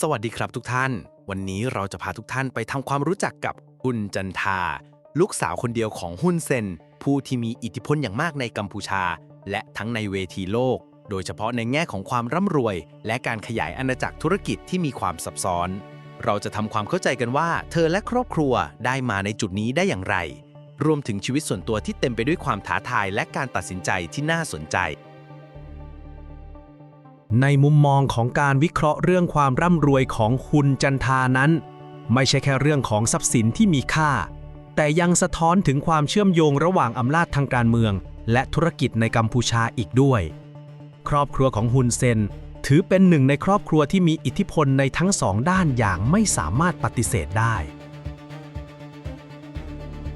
สวัสดีครับทุกท่าน วันนี้เราจะพาทุกท่านไปทำความรู้จักกับอุนจันทา ลูกสาวคนเดียวของฮุนเซน ผู้ที่มีอิทธิพลอย่างมากในกัมพูชา และทั้งในเวทีโลก โดยเฉพาะในแง่ของความร่ำรวย และการขยายอาณาจักรธุรกิจที่มีความซับซ้อน เราจะทำความเข้าใจกันว่า เธอและครอบครัวได้มาในจุดนี้ได้อย่างไร รวมถึงชีวิตส่วนตัวที่เต็มไปด้วยความท้าทายและการตัดสินใจที่น่าสนใจ ในมุมมองของการวิเคราะห์เรื่องความร่ำรวยของคุณจันทานั้น ไม่ใช่แค่เรื่องของทรัพย์สินที่มีค่า แต่ยังสะท้อนถึงความเชื่อมโยงระหว่างอำนาจทางการเมือง และธุรกิจในกัมพูชาอีกด้วย ครอบครัวของฮุนเซน ถือเป็นหนึ่งในครอบครัวที่มีอิทธิพลในทั้งสองด้านอย่างไม่สามารถปฏิเสธได้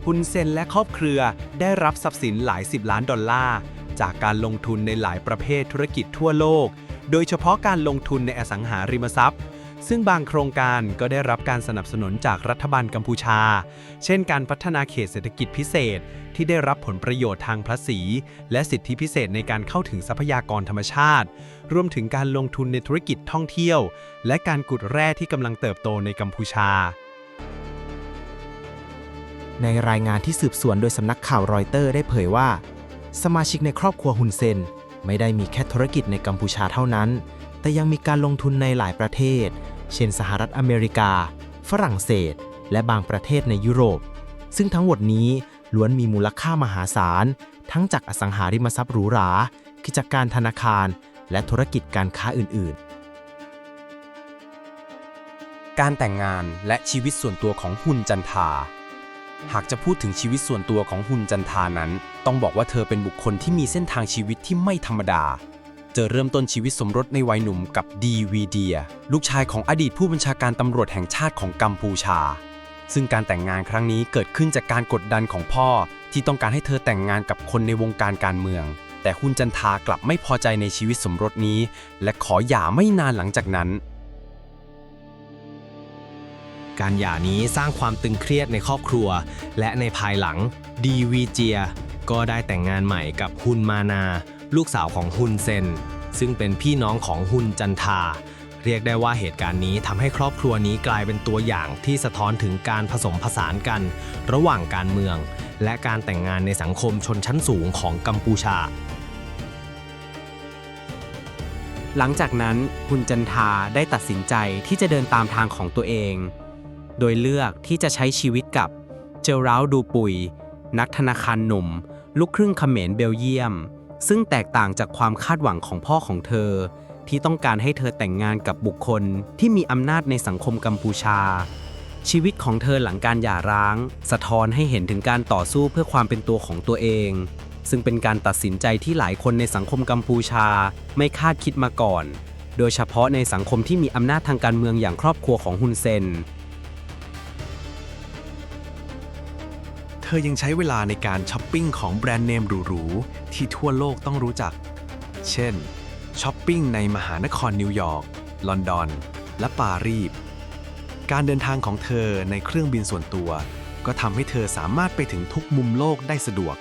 ฮุนเซนและครอบครัวได้รับทรัพย์สินหลายสิบล้านดอลลาร์ จากการลงทุนในหลายประเภทธุรกิจทั่วโลก โดยเฉพาะการลงทุนในอสังหาริมทรัพย์ ซึ่งบางโครงการก็ได้รับการสนับสนุนจากรัฐบาลกัมพูชา เช่นการพัฒนาเขตเศรษฐกิจพิเศษ ที่ได้รับผลประโยชน์ทางภาษี และสิทธิพิเศษในการเข้าถึงทรัพยากรธรรมชาติ รวมถึงการลงทุนในธุรกิจท่องเที่ยว และการขุดแร่ที่กำลังเติบโตในกัมพูชาในรายงานที่สืบสวนโดยสำนักข่าวรอยเตอร์ได้เผยว่า สมาชิกในครอบครัวฮุนเซน ไม่ได้มีแค่ธุรกิจในกัมพูชาเท่านั้น แต่ยังมีการลงทุนในหลายประเทศ เช่นสหรัฐอเมริกา ฝรั่งเศส และบางประเทศในยุโรป ซึ่งทั้งหมดนี้ล้วนมีมูลค่ามหาศาล ทั้งจากอสังหาริมทรัพย์หรูหรา กิจการธนาคาร และธุรกิจการค้าอื่น ๆ การแต่งงานและชีวิตส่วนตัวของฮุนจันทา หากจะพูดถึงชีวิตส่วนตัวของฮุนจันทานั้น ต้องบอกว่าเธอเป็นบุคคลที่มีเส้นทางชีวิตที่ไม่ธรรมดาเจอเริ่มต้นชีวิตสมรสในวัยหนุ่มกับดีวีเดีย ลูกชายของอดีตผู้บัญชาการตำรวจแห่งชาติของกัมพูชา ซึ่งการแต่งงานครั้งนี้เกิดขึ้นจากการกดดันของพ่อ ที่ต้องการให้เธอแต่งงานกับคนในวงการการเมือง แต่ฮุนจันทากลับไม่พอใจในชีวิตสมรสนี้ และขอหย่าไม่นานหลังจากนั้น การหย่านี้สร้างความตึงเครียดในครอบครัว และในภายหลังดีวีเจียก็ได้แต่งงานใหม่กับฮุนมานา ลูกสาวของฮุนเซน ซึ่งเป็นพี่น้องของฮุนจันทา เรียกได้ว่าเหตุการณ์นี้ทำให้ครอบครัวนี้กลายเป็นตัวอย่างที่สะท้อนถึงการผสมผสานกัน ระหว่างการเมือง และการแต่งงานในสังคมชนชั้นสูงของกัมพูชาหลังจากนั้นฮุนจันทาได้ตัดสินใจที่จะเดินตามทางของตัวเอง โดยเลือกที่จะใช้ชีวิตกับเจอราลดูปุย นักธนาคารหนุ่ม ลูกครึ่งเขมรเบลเยียม ซึ่งแตกต่างจากความคาดหวังของพ่อของเธอ ที่ต้องการให้เธอแต่งงานกับบุคคลที่มีอำนาจในสังคมกัมพูชา ชีวิตของเธอหลังการหย่าร้าง สะท้อนให้เห็นถึงการต่อสู้เพื่อความเป็นตัวของตัวเอง ซึ่งเป็นการตัดสินใจที่หลายคนในสังคมกัมพูชา ไม่คาดคิดมาก่อน โดยเฉพาะในสังคมที่มีอำนาจทางการเมืองอย่างครอบครัวของฮุนเซน ธอยังใช้เวลาในการช้อปปิ้งของแบรนด์เนมหรูๆ ที่ทั่วโลกต้องรู้จัก เช่น ช้อปปิ้งในมหานครนิวยอร์ก ลอนดอน และปารีส การเดินทางของเธอในเครื่องบินส่วนตัว ก็ทำให้เธอสามารถไปถึงทุกมุมโลกได้สะดวก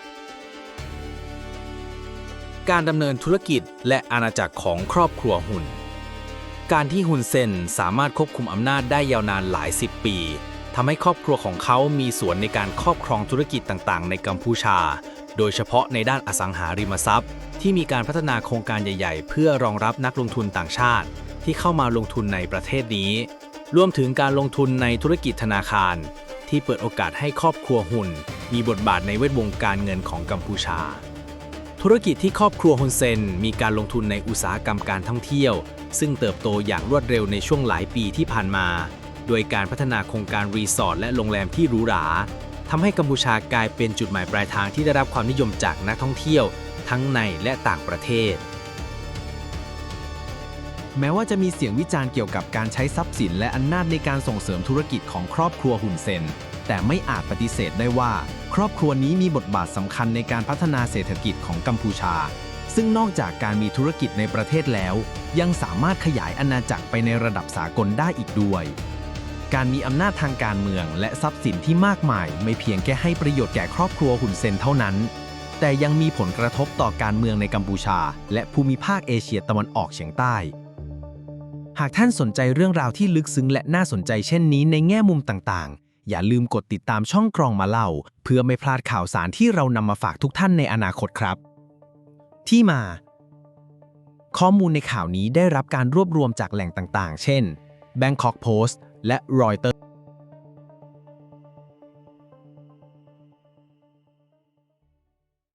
การดำเนินธุรกิจและอาณาจักรของครอบครัวหุ่น การที่ฮุนเซนสามารถควบคุมอำนาจได้ยาวนานหลายสิบปี ทำให้ครอบครัวของเขามีส่วนในการครอบครองธุรกิจต่างๆ ในกัมพูชา โดยเฉพาะในด้านอสังหาริมทรัพย์ ที่มีการพัฒนาโครงการใหญ่ ๆ เพื่อรองรับนักลงทุนต่างชาติ ที่เข้ามาลงทุนในประเทศนี้ รวมถึงการลงทุนในธุรกิจธนาคาร ที่เปิดโอกาสให้ครอบครัวหุ่น มีบทบาทในเวทวงการเงินของกัมพูชา ธุรกิจที่ครอบครัวฮุนเซนมีการลงทุนในอุตสาหกรรมการท่องเที่ยว ซึ่งเติบโตอย่างรวดเร็วในช่วงหลายปีที่ผ่านมา โดยการพัฒนาโครงการรีสอร์ทและโรงแรมที่หรูหราทำให้กัมพูชากลายเป็นจุดหมายปลายทางที่ได้รับความนิยมจากนักท่องเที่ยว ทั้งในและต่างประเทศ แม้ว่าจะมีเสียงวิจารณ์เกี่ยวกับการใช้ทรัพย์สิน และอำนาจในการส่งเสริมธุรกิจของครอบครัวหุนเซน แต่ไม่อาจปฏิเสธได้ว่า ครอบครัวนี้มีบทบาทสำคัญในการพัฒนาเศรษฐกิจของกัมพูชา ซึ่งนอกจากการมีธุรกิจในประเทศแล้ว ยังสามารถขยายอาณาจักรไปในระดับสากลได้อีกด้วย การมีอำนาจทางการเมือง และทรัพย์สินที่มากมาย ไม่เพียงแค่ให้ประโยชน์แก่ครอบครัวหุ่นเซนเท่านั้น แต่ยังมีผลกระทบต่อการเมืองในกัมพูชา และภูมิภาคเอเชียตะวันออกเฉียงใต้ หากท่านสนใจเรื่องราวที่ลึกซึ้งและน่าสนใจเช่นนี้ในแง่มุมต่างๆ อย่าลืมกดติดตามช่องกรองมาเล่า เพื่อไม่พลาดข่าวสารที่เรานำมาฝากทุกท่านในอนาคตครับ ที่มา ข้อมูลในข่าวนี้ได้รับการรวบรวมจากแหล่งต่างๆ เช่น Bangkok Post และรอยเตอร์